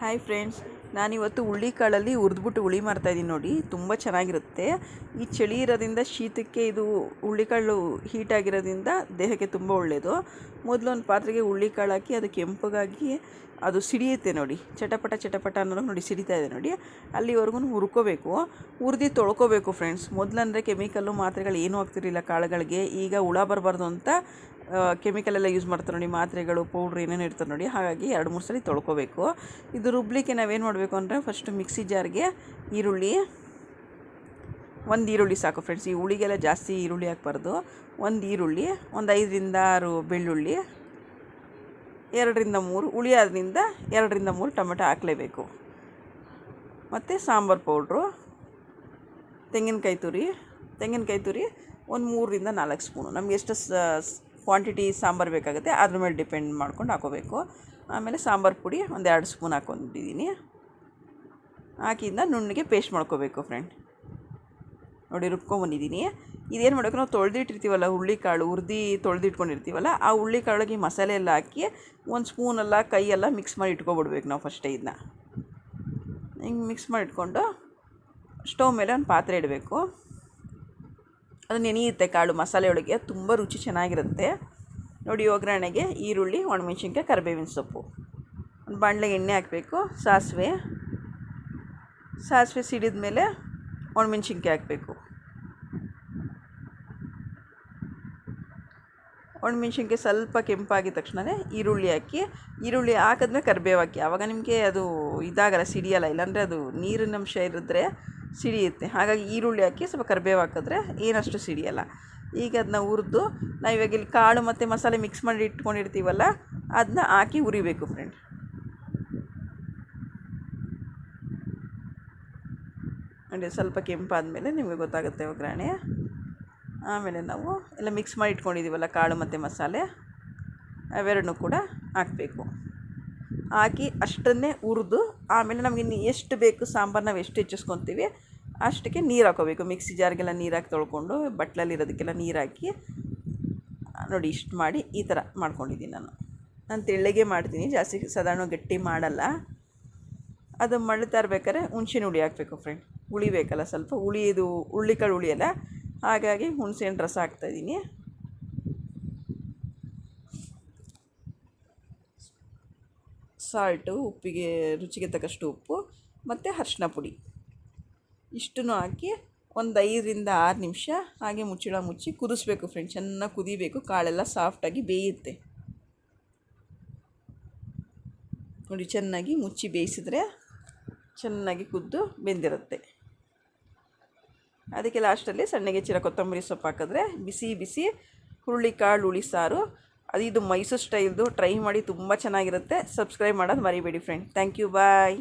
Hi friends ನಾನಿವತ್ತು ಹುಳ್ಳಿಕಾಳಲ್ಲಿ ಹುರಿದ್ಬಿಟ್ಟು ಹುಳಿ ಮಾಡ್ತಾಯಿದ್ದೀನಿ ನೋಡಿ. ತುಂಬ ಚೆನ್ನಾಗಿರುತ್ತೆ. ಈ ಚಳಿ ಇರೋದ್ರಿಂದ ಶೀತಕ್ಕೆ ಇದು ಹುಳ್ಳಿಕಾಳು ಹೀಟ್ ಆಗಿರೋದ್ರಿಂದ ದೇಹಕ್ಕೆ ತುಂಬ ಒಳ್ಳೆಯದು ಮೊದಲು ಒಂದು ಪಾತ್ರೆಗೆ ಹುಳ್ಳಿಕಾಳು ಹಾಕಿ ಅದು ಕೆಂಪಗಾಗಿ ಅದು ಸಿಡಿಯುತ್ತೆ ನೋಡಿ. ಚಟಪಟ ಚಟಪಟ ಅನ್ನೋ ನೋಡಿ ಸಿಡಿತಾ ಇದೆ ನೋಡಿ. ಅಲ್ಲಿವರೆಗೂ ಹುರ್ಕೋಬೇಕು. ಹುರಿದು ತೊಳ್ಕೋಬೇಕು ಫ್ರೆಂಡ್ಸ್ ಮೊದಲಂದರೆ ಕೆಮಿಕಲ್ಲು ಮಾತ್ರೆಗಳು ಏನೂ ಆಗ್ತಿರಲಿಲ್ಲ ಕಾಳುಗಳಿಗೆ. ಈಗ ಹುಳ ಬರಬಾರ್ದು ಅಂತ ಕೆಮಿಕಲ್ ಎಲ್ಲ ಯೂಸ್ ಮಾಡ್ತಾರೆ ನೋಡಿ, ಮಾತ್ರೆಗಳು ಪೌಡ್ರ್ ಏನೇನು ಇರ್ತಾರೆ ನೋಡಿ, ಹಾಗಾಗಿ ಎರಡು, ಮೂರು ಸಲ ತೊಳ್ಕೊಬೇಕು. ಇದು ರುಬ್ಲಿಕ್ಕೆ ನಾವೇನು ಮಾಡಬೇಕು ಅಂದರೆ ಫಸ್ಟು ಮಿಕ್ಸಿ ಜಾರ್ಗೆ ಈರುಳ್ಳಿ, ಒಂದು ಈರುಳ್ಳಿ ಸಾಕು ಫ್ರೆಂಡ್ಸ್ ಈ ಹುಳಿಗೆಲ್ಲ ಜಾಸ್ತಿ ಈರುಳ್ಳಿ ಹಾಕ್ಬಾರ್ದು. ಒಂದು ಈರುಳ್ಳಿ, ಒಂದು ಐದರಿಂದ ಆರು ಬೆಳ್ಳುಳ್ಳಿ, ಎರಡರಿಂದ ಮೂರು, ಹುಳಿ ಆದ್ರಿಂದ ಎರಡರಿಂದ ಮೂರು ಟೊಮೆಟೊ ಹಾಕಲೇಬೇಕು. ಮತ್ತು ಸಾಂಬಾರು ಪೌಡ್ರು ತೆಂಗಿನಕಾಯಿ ತುರಿ ತೆಂಗಿನಕಾಯಿ ತುರಿ ಒಂದು ಮೂರರಿಂದ ನಾಲ್ಕು ಸ್ಪೂನು ನಮ್ಗೆ ಎಷ್ಟು ಕ್ವಾಂಟಿಟಿ ಸಾಂಬಾರು ಬೇಕಾಗುತ್ತೆ, ಅದ್ರ ಮೇಲೆ ಡಿಪೆಂಡ್ ಮಾಡ್ಕೊಂಡು ಹಾಕೋಬೇಕು. ಆಮೇಲೆ ಸಾಂಬಾರು ಪುಡಿ ಒಂದೆರಡು ಸ್ಪೂನ್ ಹಾಕೊಂಡಿದ್ದೀನಿ. ಹಾಕಿದ್ದ ನುಣ್ಣಗೆ ಪೇಸ್ಟ್ ಮಾಡ್ಕೋಬೇಕು ಫ್ರೆಂಡ್ ನೋಡಿ ರುಬ್ಕೊಂಬಂದಿದ್ದೀನಿ. ಇದೇನು ಮಾಡಬೇಕು ನಾವು ತೊಳೆದಿಟ್ಟಿರ್ತೀವಲ್ಲ, ಹುರುಳಿಕಾಳು, ಹುರ್ದು ತೊಳೆದಿಟ್ಕೊಂಡಿರ್ತೀವಲ್ಲ, ಆ ಹುಳ್ಳಿಕಾಳಿಗೆ ಮಸಾಲೆ ಎಲ್ಲ ಹಾಕಿ ಒಂದು ಸ್ಪೂನೆಲ್ಲ ಕೈಯೆಲ್ಲ ಮಿಕ್ಸ್ ಮಾಡಿ ಇಟ್ಕೊಬಿಡ್ಬೇಕು ನಾವು ಫಸ್ಟೇ ಇದನ್ನ ಹಿಂಗೆ ಮಿಕ್ಸ್ ಮಾಡಿ ಇಟ್ಕೊಂಡು ಸ್ಟವ್ ಮೇಲೆ ಒಂದು ಪಾತ್ರೆ ಇಡಬೇಕು. ಅದು ನೆನೆಯುತ್ತೆ ಕಾಳು ಮಸಾಲೆ ಒಳಗೆ ತುಂಬ ರುಚಿ ಚೆನ್ನಾಗಿರುತ್ತೆ. ನೋಡಿ ಒಗ್ಗರಣೆಗೆ ಈರುಳ್ಳಿ, ಒಣಮೆಣ್ಸಿನ್ಕಾಯಿ, ಕರಿಬೇವಿನ ಸೊಪ್ಪು. ಒಂದು ಬಾಣಲೆಗೆ ಎಣ್ಣೆ ಹಾಕಬೇಕು, ಸಾಸಿವೆ. ಸಾಸಿವೆ ಸಿಡಿದ ಮೇಲೆ ಒಣಮೆಣ್ಸಿನ್ಕಾಯಿ ಹಾಕಬೇಕು. ಒಣಮೆಣ್ಸಿನ್ಕಾಯಿ ಸ್ವಲ್ಪ ಕೆಂಪಾಗಿದ ತಕ್ಷಣವೇ ಈರುಳ್ಳಿ ಹಾಕಿ, ಈರುಳ್ಳಿ ಹಾಕಿದ್ಮೇಲೆ ಕರಿಬೇವು ಹಾಕಿ. ಆವಾಗ ನಿಮಗೆ ಅದು ಇದಾಗಲ್ಲ, ಸಿಡಿಯಲ್ಲ, ಇಲ್ಲಾಂದರೆ ಅದು ನೀರಿನಂಶ ಇರಿದ್ರೆ ಸಿಡಿಯುತ್ತೆ. ಹಾಗಾಗಿ ಈರುಳ್ಳಿ ಹಾಕಿ ಸ್ವಲ್ಪ ಕರಿಬೇವು ಹಾಕಿದ್ರೆ ಏನಷ್ಟು ಸಿಡಿಯಲ್ಲ. ಈಗ ಅದನ್ನ ಹುರಿದು ನಾವು ಇವಾಗ ಇಲ್ಲಿ ಕಾಳು ಮತ್ತು ಮಸಾಲೆ ಮಿಕ್ಸ್ ಮಾಡಿ ಇಟ್ಕೊಂಡಿರ್ತೀವಲ್ಲ ಅದನ್ನ ಹಾಕಿ ಹುರಿಬೇಕು ಫ್ರೆಂಡ್ ಅಂದರೆ ಸ್ವಲ್ಪ ಕೆಂಪಾದಮೇಲೆ ನಿಮಗೆ ಗೊತ್ತಾಗುತ್ತೆ ಒಗ್ಗರಣೆ. ಆಮೇಲೆ ನಾವು ಎಲ್ಲ ಮಿಕ್ಸ್ ಮಾಡಿ ಇಟ್ಕೊಂಡಿದ್ದೀವಲ್ಲ ಕಾಳು ಮತ್ತು ಮಸಾಲೆ, ಅವೆರಡನ್ನೂ ಕೂಡ ಹಾಕಬೇಕು. ಹಾಕಿ ಅಷ್ಟನ್ನೇ ಹುರಿದು, ಆಮೇಲೆ ನಮಗೆ ಎಷ್ಟು ಬೇಕು ಸಾಂಬಾರು ನಾವು ಎಷ್ಟು ಹೆಚ್ಚಿಸ್ಕೊತೀವಿ, ಅಷ್ಟಕ್ಕೆ ನೀರು ಹಾಕೋಬೇಕು. ಮಿಕ್ಸಿ ಜಾರ್ಗೆಲ್ಲ ನೀರು ಹಾಕಿ ತೊಳ್ಕೊಂಡು ಬಟ್ಲಲ್ಲಿರೋದಕ್ಕೆಲ್ಲ ನೀರು ಹಾಕಿ, ನೋಡಿ ಇಷ್ಟು ಮಾಡಿ ಈ ಥರ ಮಾಡ್ಕೊಂಡಿದ್ದೀನಿ ನಾನು. ನಾನು ತೆಳ್ಳಗೆ ಮಾಡ್ತೀನಿ, ಜಾಸ್ತಿ ಸಾಧಾರಣ ಗಟ್ಟಿ ಮಾಡಲ್ಲ. ಅದು ಮಳ್ತಾ ಇರ್ಬೇಕಾದ್ರೆ ಹುಣ್ಸಿನ ಹುಳಿ ಹಾಕಬೇಕು ಫ್ರೆಂಡ್ ಹುಳಿ ಬೇಕಲ್ಲ ಸ್ವಲ್ಪ ಹುಳಿ, ಇದು ಹುಳ್ಳಿಕಾಳು ಹುಳಿಯಲ್ಲ ಹಾಗಾಗಿ ಹುಣಸೆಹಣ್ಣು ರಸ ಹಾಕ್ತಾಯಿದ್ದೀನಿ ಸಾಲ್ಟು, ಉಪ್ಪಿಗೆ, ರುಚಿಗೆ ತಕ್ಕಷ್ಟು ಉಪ್ಪು ಮತ್ತು ಅರ್ಶಿನ ಪುಡಿ. ಇಷ್ಟನ್ನು ಹಾಕಿ ಒಂದು ಐದರಿಂದ ಆರು ನಿಮಿಷ ಹಾಗೆ ಮುಚ್ಚಿಳ ಮುಚ್ಚಿ ಕುದಿಸ್ಬೇಕು ಫ್ರೆಂಡ್ ಚೆನ್ನಾಗಿ ಕುದಿಬೇಕು, ಕಾಳೆಲ್ಲ ಸಾಫ್ಟಾಗಿ ಬೇಯುತ್ತೆ. ನೋಡಿ, ಚೆನ್ನಾಗಿ ಮುಚ್ಚಿ ಬೇಯಿಸಿದ್ರೆ ಚೆನ್ನಾಗಿ ಕುದ್ದು ಬೆಂದಿರುತ್ತೆ. ಅದಕ್ಕೆ ಲಾಸ್ಟಲ್ಲಿ ಸಣ್ಣಗೆ ಚಿರ ಕೊತ್ತಂಬರಿ ಸೊಪ್ಪು ಹಾಕಿದ್ರೆ ಬಿಸಿ ಬಿಸಿ ಹುರುಳಿಕಾಳು ಹುಳಿ ಸಾರು ಅದು ಇದು ಮೈಸೂರು ಸ್ಟೈಲ್ದು ಟ್ರೈ ಮಾಡಿ ತುಂಬ ಚೆನ್ನಾಗಿರುತ್ತೆ. ಸಬ್ಸ್ಕ್ರೈಬ್ ಮಾಡೋದು ಮರಿಬೇಡಿ ಫ್ರೆಂಡ್ ಥ್ಯಾಂಕ್ ಯು ಬಾಯ್